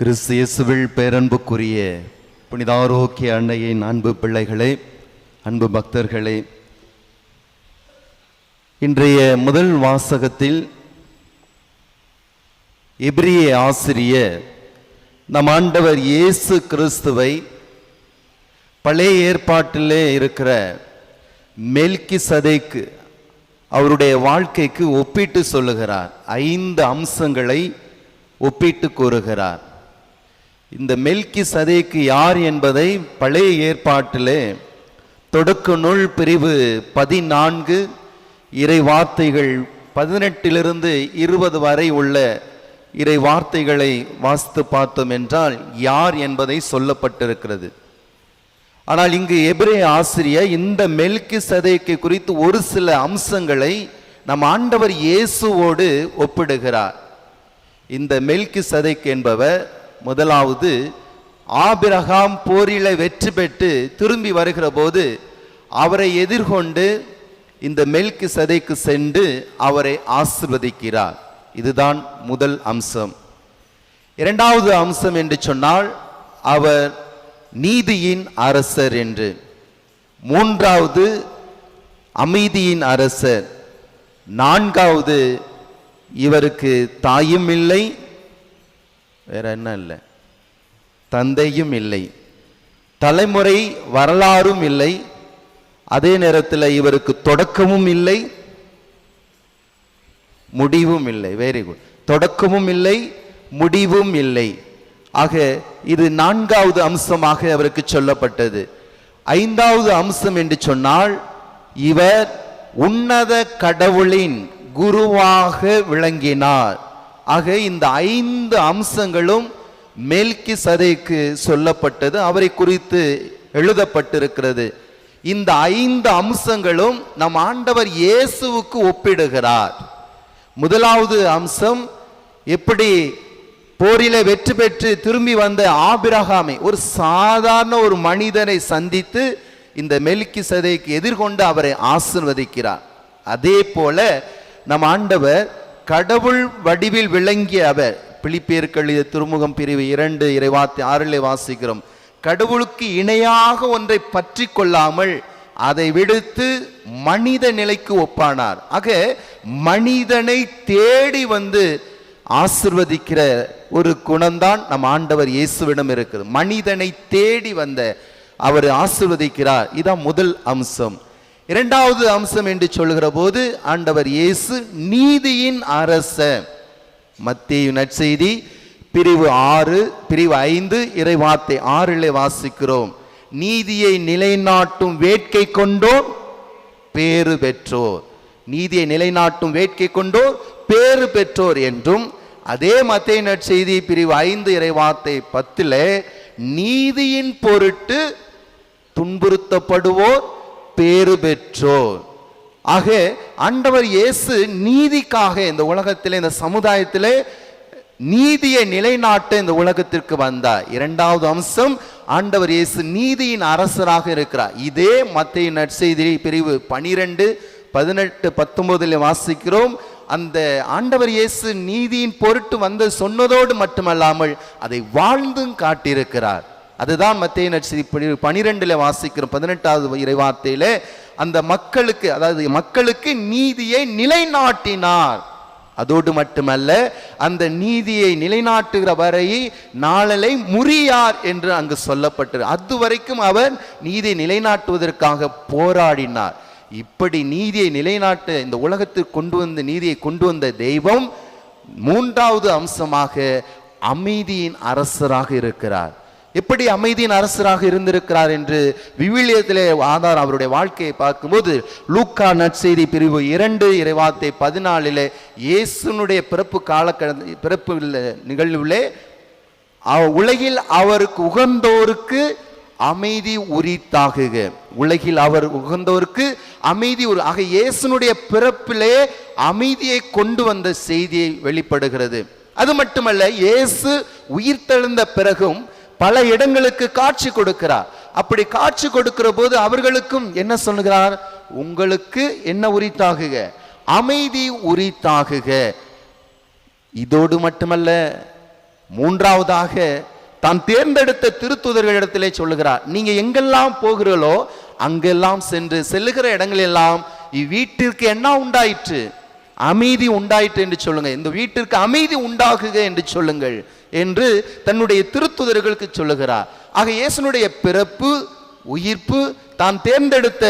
கிறிஸ்து இயேசுவில் பேரன்புக்குரிய புனிதாரோக்கிய அன்னையின் அன்பு பிள்ளைகளே அன்பு பக்தர்களே இன்றைய முதல் வாசகத்தில் எபிரிய ஆசிரியர் நம் ஆண்டவர் இயேசு கிறிஸ்துவை பழைய ஏற்பாட்டிலே இருக்கிற மெல்கி சதைக்கு அவருடைய வாழ்க்கைக்கு ஒப்பிட்டு சொல்லுகிறார். ஐந்து அம்சங்களை ஒப்பிட்டு கூறுகிறார். இந்த மெல்கி சதைக்கு யார் என்பதை பழைய ஏற்பாட்டிலே தொடக்க நூல் பிரிவு பதினான்கு இறை வார்த்தைகள் பதினெட்டிலிருந்து இருபது வரை உள்ள இறை வார்த்தைகளை வாசித்து பார்த்தோம் என்றால் யார் என்பதை சொல்லப்பட்டிருக்கிறது. ஆனால் இங்கு எபிரே ஆசிரியர் இந்த மெல்கி சதைக்கு குறித்து ஒரு சில அம்சங்களை நம் ஆண்டவர் இயேசுவோடு ஒப்பிடுகிறார். இந்த மெல்கி சதைக்கு என்பவர் முதலாவது ஆபிரகாம் போரில வெற்றி பெற்று திரும்பி வருகிற போது அவரை எதிர்கொண்டு இந்த மெல்கு சதைக்கு சென்று அவரை ஆசிர்வதிக்கிறார். இதுதான் முதல் அம்சம். இரண்டாவது அம்சம் என்று சொன்னால் அவர் நீதியின் அரசர் என்று. மூன்றாவது அமைதியின் அரசர். நான்காவது இவருக்கு தாயும் இல்லை வேற என்ன இல்லை. தந்தையும் இல்லை. தலைமுறை வரலாறும் இல்லை. அதே நேரத்தில் இவருக்கு தொடக்கமும் இல்லை. முடிவும் இல்லை. வெரி குட் தொடக்கமும் இல்லை முடிவும் இல்லை. ஆக இது நான்காவது அம்சமாக அவருக்கு சொல்லப்பட்டது. ஐந்தாவது அம்சம் என்று சொன்னால் இவர் உன்னத கடவுளின் குருவாக விளங்கினார். ஆக இந்த ஐந்து அம்சங்களும் மெல்கி சதைக்கு சொல்லப்பட்டது அவரை குறித்து எழுதப்பட்டிருக்கிறது. இந்த ஐந்து அம்சங்களும் நம் ஆண்டவர் இயேசுவுக்கு ஒப்பிடுகிறார். முதலாவது அம்சம் எப்படி போரில வெற்றி பெற்று திரும்பி வந்த ஆபிரகாமை ஒரு சாதாரண ஒரு மனிதனை சந்தித்து இந்த மெல்கி சதைக்கு எதிர்கொண்டு அவரை ஆசிர்வதிக்கிறார். அதே போல நம் ஆண்டவர் கடவுள் வடிவில் விளங்கிய அவர் பிலிப்பியர்கள் திருமுகம் பிரிவு இரண்டு இறைவாத்தி ஆறிலே வாசிக்கிறோம். கடவுளுக்கு இணையாக ஒன்றை பற்றி கொள்ளாமல் அதை விடுத்து மனித நிலைக்கு ஒப்பானார். ஆக மனிதனை தேடி வந்து ஆசிர்வதிக்கிற ஒரு குணம்தான் நம் ஆண்டவர் இயேசுவிடம் இருக்குது. மனிதனை தேடி வந்த அவர் ஆசிர்வதிக்கிறார். இதான் முதல் அம்சம். இரண்டாவது அம்சம் என்று சொல்கிற போது ஆண்டவர் இயேசு நீதியின் அரச. மத்திய நற்செய்தி பிரிவு ஆறு பிரிவு ஐந்து இறைவார்த்தை ஆறிலே வாசிக்கிறோம். நீதியை நிலைநாட்டும் வேட்கை கொண்டோர் பேறு பெற்றோர். நீதியை நிலைநாட்டும் வேட்கை கொண்டோர் பேறு பெற்றோர் என்றும் அதே மத்திய நற்செய்தி பிரிவு ஐந்து இறைவார்த்தை பத்தில் நீதியின் பொருட்டு துன்புறுத்தப்படுவோர் பேறு பெற்றோர். ஆக ஆண்டவர் இயேசு நீதிக்காக இந்த உலகத்திலே இந்த சமுதாயத்திலே நீதியை நிலைநாட்ட இந்த உலகத்திற்கு வந்தார். இரண்டாவது அம்சம் ஆண்டவர் இயேசு நீதியின் அரசராக இருக்கிறார். இதே மத்திய நற்செய்தி பிரிவு பனிரெண்டு பதினெட்டு பத்தொன்பதில் வாசிக்கிறோம். அந்த ஆண்டவர் இயேசு நீதியின் பொருட்டு வந்து சொன்னதோடு மட்டுமல்லாமல் அதை வாழ்ந்தும் காட்டியிருக்கிறார். அதுதான் மத்திய நற்செய்தி பனிரெண்டில் வாசிக்கிறோம் பதினெட்டாவது இறைவார்த்தையில் அந்த மக்களுக்கு அதாவது மக்களுக்கு நீதியை நிலைநாட்டினார். அதோடு மட்டுமல்ல அந்த நீதியை நிலைநாட்டுகிற வரை நாளலை முறியார் என்று அங்கு சொல்லப்பட்டது. அது வரைக்கும் அவர் நீதியை நிலைநாட்டுவதற்காக போராடினார். இப்படி நீதியை நிலைநாட்ட இந்த உலகத்திற்கு கொண்டு வந்த நீதியை கொண்டு வந்த தெய்வம் மூன்றாவது அம்சமாக அமைதியின் அரசராக இருக்கிறார். எப்படி அமைதியின் அரசராக இருந்திருக்கிறார் என்று விவிலியத்திலே ஆதார் அவருடைய வாழ்க்கையை பார்க்கும்போது லூக்கா நற்செய்தி பிரிவு இரண்டு இறைவார்த்தை பதினாலிலே இயேசுனுடைய பிறப்பு காலக்கட பிறப்பு நிகழ்வுலே அவ- உலகில் அவருக்கு உகந்தோருக்கு அமைதி உரித்தாகுக. உலகில் அவர் உகந்தோருக்கு அமைதி ஒரு ஆக இயேசுனுடைய பிறப்பிலே அமைதியை கொண்டு வந்த செய்தியை வெளிப்படுகிறது. அது மட்டுமல்ல இயேசு உயிர்த்தெழுந்த பிறகும் பல இடங்களுக்கு காட்சி கொடுக்கிறார். அப்படி காட்சி கொடுக்கிற போது அவர்களுக்கும் என்ன சொல்லுகிறார் உங்களுக்கு என்ன உரித்தாகுக? அமைதி உரித்தாகுக. இதோடு மட்டுமல்ல மூன்றாவதாக தான் தேர்ந்தெடுத்த திருத்துதர்களிடத்திலே சொல்லுகிறார். நீங்க எங்கெல்லாம் போகிறீர்களோ அங்கெல்லாம் சென்று செல்லுகிற இடங்களெல்லாம் இவ்வீட்டிற்கு என்ன உண்டாயிற்று? அமைதி உண்டாயிற்று என்று சொல்லுங்கள். இந்த வீட்டிற்கு அமைதி உண்டாகுக என்று சொல்லுங்கள் என்று தன்னுடைய திருத்துதர்களுக்கு சொல்லுகிறார். ஆக இயேசுனுடைய பிறப்பு உயிர்ப்பு தான் தேர்ந்தெடுத்த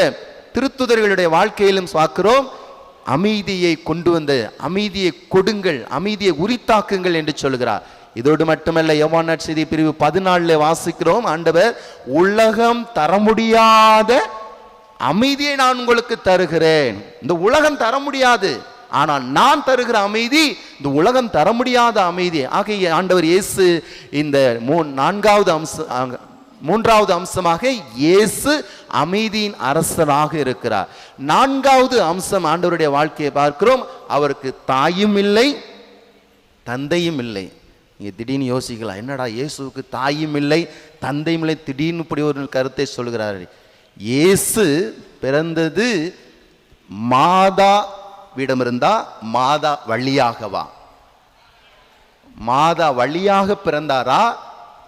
திருத்துதர்களுடைய வாழ்க்கையிலும் பார்க்கிறோம் அமைதியை கொண்டு வந்து அமைதியை கொடுங்கள் அமைதியை உரித்தாக்குங்கள் என்று சொல்கிறார் இதோடு மட்டுமல்ல யோவான் செய்தி பிரிவு பதினாலில் வாசிக்கிறோம் ஆண்டவர் உலகம் தர முடியாத அமைதியை நான் உங்களுக்கு தருகிறேன். இந்த உலகம் தர முடியாது. ஆனால் நான் தருகிற அமைதி இந்த உலகம் தர முடியாத அமைதி. ஆகிய ஆண்டவர் இயேசு இந்த மூ நான்காவது அம்சம் மூன்றாவது அம்சமாக இயேசு அமைதியின் அரசராக இருக்கிறார். நான்காவது அம்சம் ஆண்டவருடைய வாழ்க்கையை பார்க்கிறோம். அவருக்கு தாயும் இல்லை தந்தையும் இல்லை. நீங்கள் திடீர்னு யோசிக்கலாம் என்னடா இயேசுவுக்கு தாயும் இல்லை தந்தையும் இல்லை திடீர்னு இப்படி ஒரு கருத்தை சொல்கிறார். இயேசு பிறந்தது மாதா விடமிருந்தா மாதா வழியாகவா மாதா வழியாக பிறந்தாரா?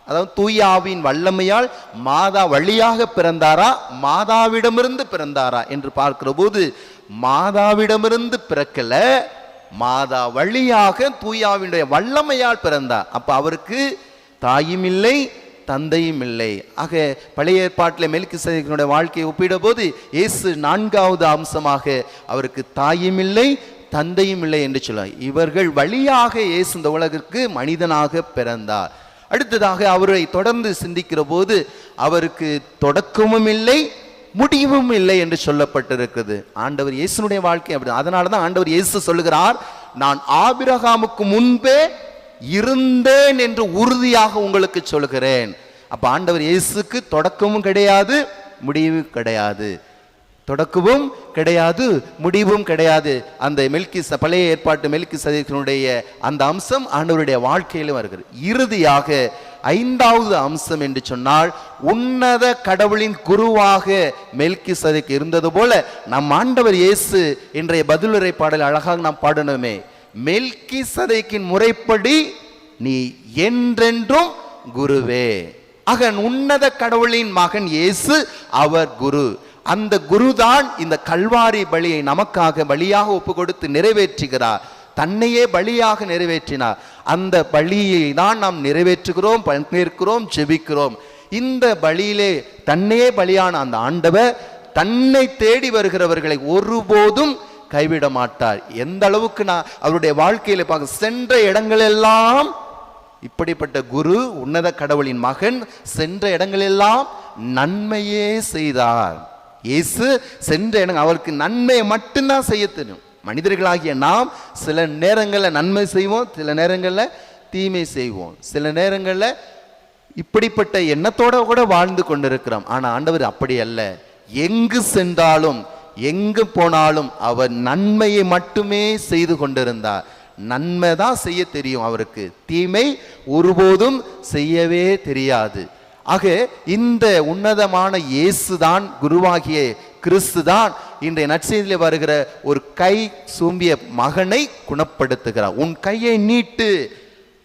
அதாவது தூயாவின் வல்லமையால் மாதா வழியாக பிறந்தாரா? மாதாவிடமிருந்து பிறந்தாரா என்று பார்க்கிற போது மாதாவிடமிருந்து பிறக்கல மாதா வழியாக தூயாவினுடைய வல்லமையால் பிறந்தார். அப்ப அவருக்கு தாயும் இல்லை தந்தையும் இல்லை. ஆக பழைய ஏற்பாட்டில் மெல்கி சதேகனுடைய வாழ்க்கையை ஒப்பிட போது இயேசு நான்காவது அம்சமாக அவருக்கு தாயும் இல்லை தந்தையும் இல்லை என்று சொல்ல இவர்கள் வழியாக இயேசு இந்த உலகிற்கு மனிதனாக பிறந்தார். அடுத்ததாக அவரை தொடர்ந்து சிந்திக்கிற போது அவருக்கு தொடக்கமும் இல்லை முடிவும் இல்லை என்று சொல்லப்பட்டிருக்கிறது. ஆண்டவர் இயேசுனுடைய வாழ்க்கை அப்படி அதனால தான் ஆண்டவர் இயேசு சொல்லுகிறார் நான் ஆபிரகாமுக்கு முன்பே இருந்தேன் என்று உறுதியாக உங்களுக்கு சொல்கிறேன். அப்போ ஆண்டவர் இயேசுக்கு தொடக்கமும் கிடையாது முடிவும் கிடையாது. தொடக்கமும் கிடையாது முடிவும் கிடையாது. அந்த மெல்கி ச- பழைய ஏற்பாட்டு மெல்கி சதீசனுடைய அந்த அம்சம் ஆண்டவருடைய வாழ்க்கையிலும் வருகிறது. இறுதியாக ஐந்தாவது அம்சம் என்று சொன்னால் உன்னத கடவுளின் குருவாக மெல்கி சதைக்கு இருந்தது போல நம் ஆண்டவர் இயேசு இன்றைய பதிலுரை பாடல் அழகாக நாம் பாடணுமே. மெல்கி சதைக்கின் முறைப்படி நீ என்றென்றும் குருவே. அகன் உன்னத கடவுளின் மகன் இயேசு அவர் குரு. அந்த குருதான் இந்த கல்வாரி பலியை நமக்காக பலியாக ஒப்பு கொடுத்து நிறைவேற்றுகிறார். தன்னையே பலியாக நிறைவேற்றினார். அந்த பலியை தான் நாம் நிறைவேற்றுகிறோம் பங்கேற்கிறோம் ஜெபிக்கிறோம். இந்த பலியிலே தன்னையே பலியான அந்த ஆண்டவர் தன்னை தேடி வருகிறவர்களை ஒருபோதும் கைவிட மாட்டார் எந்த அளவுக்கு நான் அவருடைய வாழ்க்கையில பார்க்க சென்ற இடங்களெல்லாம் இப்படிப்பட்ட குரு உன்னத கடவுளின் மகன் சென்ற இடங்களெல்லாம் நன்மையே செய்தார். இயேசு சென்ற இடம் அவருக்கு நன்மையை மட்டும்தான் செய்ய தெரியும். மனிதர்களாகிய நாம் சில நேரங்களில் நன்மை செய்வோம் சில நேரங்களில் தீமை செய்வோம். சில நேரங்களில் இப்படிப்பட்ட எண்ணத்தோட கூட வாழ்ந்து கொண்டிருக்கிறோம். ஆனால் ஆண்டவர் அப்படி அல்ல. எங்கு சென்றாலும் எங்கு போனாலும் அவர் நன்மையை மட்டுமே செய்து கொண்டிருந்தார். நன்மை தான் செய்ய தெரியும் அவருக்கு. தீமை ஒருபோதும் செய்யவே தெரியாது. ஆக இந்த உன்னதமான இயேசு தான் குருவாகிய கிறிஸ்து தான் இன்றைய நற்செய்தியில் வருகிற ஒரு கை சூம்பிய மகனை குணப்படுத்துகிறார். உன் கையை நீட்டு.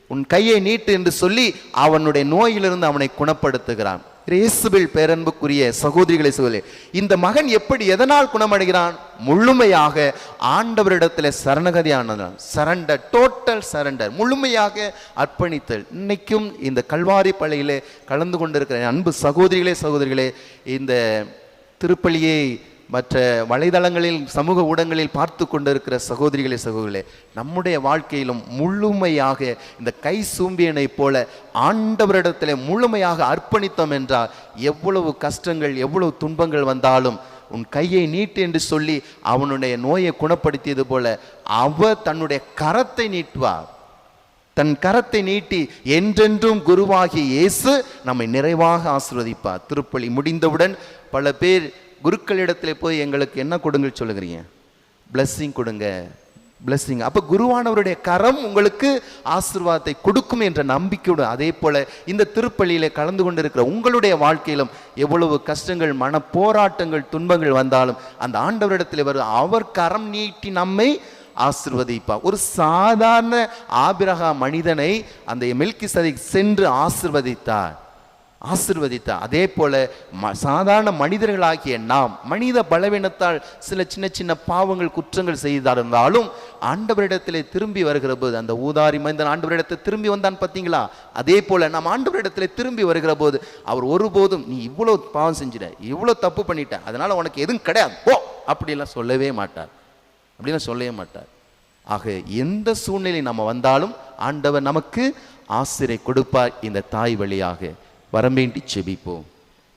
உன் கையை நீட்டு என்று சொல்லி அவனுடைய நோயிலிருந்து அவனை குணப்படுத்துகிறான். இயேசுவில் பேரன்புக்குரிய சகோதரிகளை சொல்லி இந்த மகன் எப்படி எதனால் குணமடைகிறான்? முழுமையாக ஆண்டவரிடத்தில் சரணகதியானதான் சரண்டர் டோட்டல் சரண்டர் முழுமையாக அர்ப்பணித்தல். இன்னைக்கும் இந்த கல்வாரி பள்ளியிலே கலந்து கொண்டிருக்கிற அன்பு சகோதரிகளே சகோதரிகளே இந்த திருப்பலியை மற்ற வலைதளங்களில் சமூக ஊடகங்களில் பார்த்து கொண்டிருக்கிற சகோதரிகளே சகோதரிகளே நம்முடைய வாழ்க்கையிலும் முழுமையாக இந்த கை சூம்பியனைப் போல ஆண்டவரிடத்தில் முழுமையாக அர்ப்பணித்தோம் என்றால் எவ்வளவு கஷ்டங்கள் எவ்வளவு துன்பங்கள் வந்தாலும் உன் கையை நீட்டு என்று சொல்லி அவனுடைய நோயை குணப்படுத்தியது போல அவர் தன்னுடைய கரத்தை நீட்டுவார் தன் கரத்தை நீட்டி என்றென்றும் குருவாகிய இயேசு நம்மை நிறைவாக ஆசிர்வதிப்பார். திருப்பலி முடிந்தவுடன் பல பேர் குருக்களிடத்தில் போய் எங்களுக்கு என்ன கொடுங்க சொல்லுகிறீங்க? பிளஸ்ஸிங் கொடுங்க. பிளஸ்ஸிங் அப்போ குருவானவருடைய கரம் உங்களுக்கு ஆசிர்வாதத்தை கொடுக்கும் என்ற நம்பிக்கையோடு அதே போல இந்த திருப்பள்ளியில் கலந்து கொண்டிருக்கிற உங்களுடைய வாழ்க்கையிலும் எவ்வளவு கஷ்டங்கள் மன போராட்டங்கள் துன்பங்கள் வந்தாலும் அந்த ஆண்டவரிடத்தில் வரும் அவர் கரம் நீட்டி நம்மை ஆசிர்வதிப்பார். ஒரு சாதாரண ஆபிரகா மனிதனை அந்த மெல்கி சென்று ஆசிர்வதித்தார். ஆசிர்வதித்தார் அதே போல ம- சாதாரண மனிதர்களாகிய நாம் மனித பலவீனத்தால் சில சின்ன சின்ன பாவங்கள் குற்றங்கள் செய்திருந்தாலும் ஆண்டவரிடத்திலே திரும்பி வருகிற போது அந்த ஊதாரி மனிதன் ஆண்டவரிடத்தை திரும்பி வந்தான் பார்த்தீங்களா? அதே போல நாம் ஆண்டவரிடத்திலே திரும்பி வருகிற போது அவர் ஒருபோதும் நீ இவ்வளோ பாவம் செஞ்சிட இவ்வளோ தப்பு பண்ணிட்ட அதனால உனக்கு எதுவும் கிடையாது போ! அப்படிலாம் சொல்லவே மாட்டார். அப்படிலாம் சொல்லவே மாட்டார். ஆக எந்த சூழ்நிலை நம்ம வந்தாலும் ஆண்டவர் நமக்கு ஆசிரியை கொடுப்பார் இந்த தாய் வழியாக. வரம்பேண்டி செபிப்போம்.